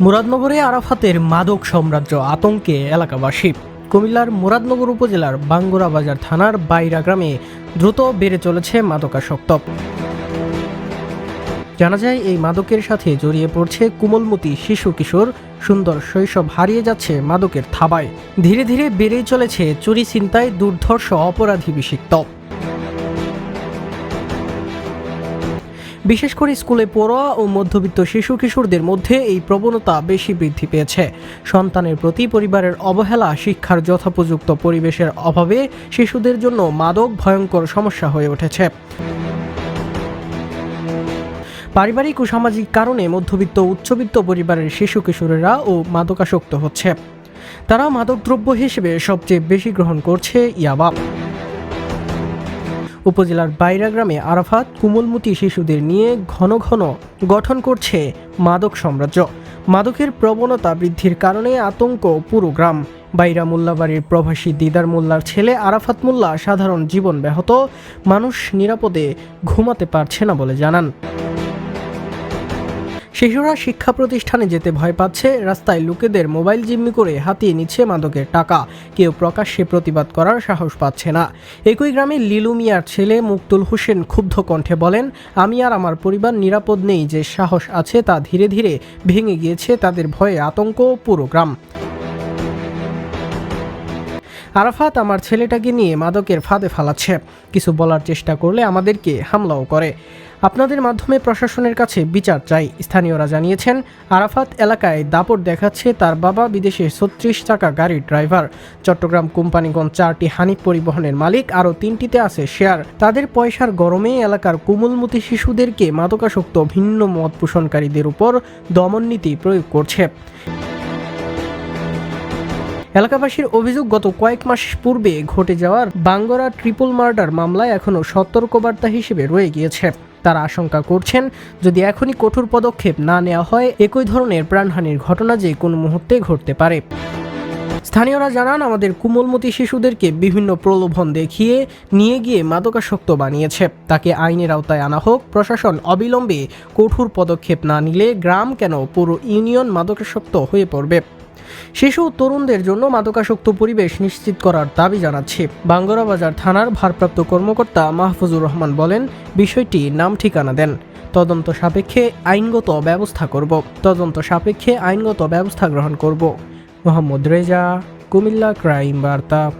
মুরাদনগরে আরাফাতের মাদক সাম্রাজ্য আতঙ্কে এলাকাবাসী। কুমিল্লার মুরাদনগর উপজেলার বাঙ্গুরা বাজার থানার বাইরা গ্রামে দ্রুত বেড়ে চলেছে মাদকাসক্ত। জানা যায়, এই মাদকের সাথে জড়িয়ে পড়ছে কোমলমতি শিশু কিশোর। সুন্দর শৈশব হারিয়ে যাচ্ছে মাদকের থাবায়। ধীরে ধীরে বেড়েই চলেছে চুরি চিন্তায় দুর্ধর্ষ, অপরাধী বিষিক্ত। বিশেষ করে স্কুলে পড়ুয়া ও মধ্যবিত্ত শিশু কিশোরদের মধ্যে এই প্রবণতা বেশি বৃদ্ধি পেয়েছে। সন্তানের প্রতি পরিবারের অবহেলা, শিক্ষার যথোপযুক্ত পরিবেশের অভাবে শিশুদের জন্য মাদক ভয়ঙ্কর সমস্যা হয়ে উঠেছে। পারিবারিক ও সামাজিক কারণে মধ্যবিত্ত উচ্চবিত্ত পরিবারের শিশু কিশোরেরা ও মাদকাসক্ত হচ্ছে। তারা মাদকদ্রব্য হিসেবে সবচেয়ে বেশি গ্রহণ করছে ইয়াবা। উপজেলার বাইরা গ্রামে আরাফাত কুমলমতি শিশুদের নিয়ে ঘন ঘন গঠন করছে মাদক সাম্রাজ্য। মাদকের প্রবণতা বৃদ্ধির কারণে আতঙ্ক পুরো গ্রাম। বাইরা মোল্লাবাড়ির প্রবাসী দিদার মোল্লার ছেলে আরাফাত মোল্লা সাধারণ জীবন ব্যাহত। মানুষ নিরাপদে ঘুমাতে পারছে না বলে জানান। শিশুরা শিক্ষা প্রতিষ্ঠানে যেতে ভয় পাচ্ছে, রাস্তায় লোকেদের মোবাইল জিম্মি করে হাতিয়ে নিচ্ছে মাদকের টাকা। কেউ প্রকাশ্যে প্রতিবাদ করার সাহস পাচ্ছে না। একই গ্রামে লিলু মিয়ার ছেলে মুক্তুল হোসেন ক্ষুব্ধ কণ্ঠে বলেন, আমি আর আমার পরিবার নিরাপদ নেই, যে সাহস আছে তা ধীরে ধীরে ভেঙে গিয়েছে, তাদের ভয়ে আতঙ্ক পুরো গ্রাম। আরাফাত আমার ছেলেটাকে নিয়ে মাদকের ফাঁদে ফালাচ্ছে। কিছু বলার চেষ্টা করলে আমাদেরকে হামলাও করে। আপনাদের মাধ্যমে প্রশাসনের কাছে বিচার চাই, স্থানীয়রা জানিয়েছেন। আরাফাত এলাকায় দাপট দেখাচ্ছে তার বাবা বিদেশে ছত্রিশ চাকা গাড়ির ড্রাইভার। চট্টগ্রাম কোম্পানিগঞ্জ চারটি হানিফ পরিবহনের মালিক, আরও তিনটিতে আছে শেয়ার। তাদের পয়সার গরমে এলাকার কোমলমতি শিশুদেরকে মাদকাসক্ত ভিন্ন মত পোষণকারীদের উপর দমন নীতি প্রয়োগ করছে। এলাকাবাসীর অভিযোগ, গত কয়েক মাস পূর্বে ঘটে যাওয়ার বাঙ্গরা ট্রিপল মার্ডার মামলায় এখনও সতর্কবার্তা হিসেবে রয়ে গিয়েছে। তারা আশঙ্কা করছেন, যদি এখনই কঠোর পদক্ষেপ না নেওয়া হয়, একই ধরনের প্রাণহানির ঘটনা যে কোনো মুহূর্তে ঘটতে পারে। স্থানীয়রা জানান, আমাদের কুমলমতি শিশুদেরকে বিভিন্ন প্রলোভন দেখিয়ে নিয়ে গিয়ে মাদকাসক্ত বানিয়েছে। তাকে আইনের আওতায় আনা হোক, প্রশাসন অবিলম্বে কঠোর পদক্ষেপ না নিলে গ্রাম কেন পুরো ইউনিয়ন মাদকাসক্ত হয়ে পড়বে? শিশু তরুণদের জন্য মাদকাসক্ত পরিবেশ নিশ্চিত করার দাবি জানাচ্ছে। বাঙ্গরা বাজার থানার ভারপ্রাপ্ত কর্মকর্তা মাহফুজুর রহমান বলেন, বিষয়টি নাম ঠিকানা দেন। তদন্ত সাপেক্ষে আইনগত ব্যবস্থা করব। তদন্ত সাপেক্ষে আইনগত ব্যবস্থা গ্রহণ করব। মোহাম্মদ রেজা, কুমিল্লা ক্রাইম বার্তা।